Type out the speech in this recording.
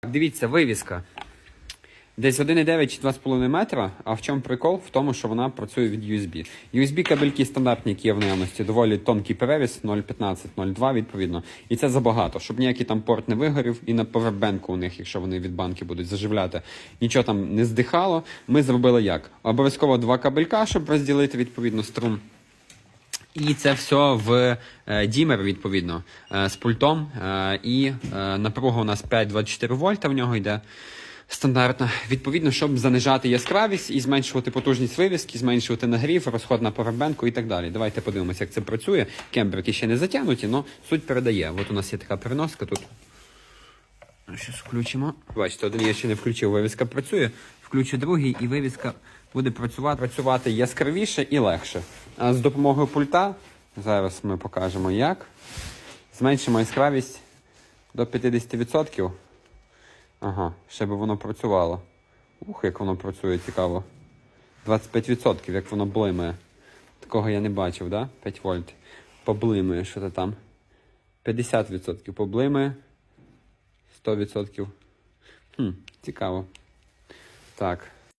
Так, Дивіться, вивіска. Десь 1,9 чи 2,5 метра. А в чому прикол? В тому, що вона працює від USB. USB кабельки стандартні, які є в наявності, доволі тонкий перевіз 0,15, 0,2 відповідно. І це забагато, щоб ніякий там порт не вигорів, і на повербенку у них, якщо вони від банки будуть заживляти, нічого там не здихало. Ми зробили як? Обов'язково два кабелька, щоб розділити відповідно струм. І це все в е, дімер, відповідно, е, з пультом. Е, і напруга у нас 5,24 вольта в нього йде стандартна. Відповідно, щоб занижати яскравість і зменшувати потужність вивіски, зменшувати нагрів, розход на повербенку і так далі. Давайте подивимося, як це працює. Кембрики ще не затягнуті, але суть передає. От у нас є така переноска тут. Щось включимо. Бачите, один я ще не включив, вивіска працює. Включу другий, і вивіска буде працювати, працювати яскравіше і легше. А з допомогою пульта, зараз ми покажемо як. Зменшимо яскравість до 50%. Ага, ще би воно працювало. Ух, як воно працює, цікаво. 25%, як воно блимає. Такого я не бачив, да? 5 вольт. Поблимує, що то там. 50% поблимує. 100%. Хм, цікаво. Так.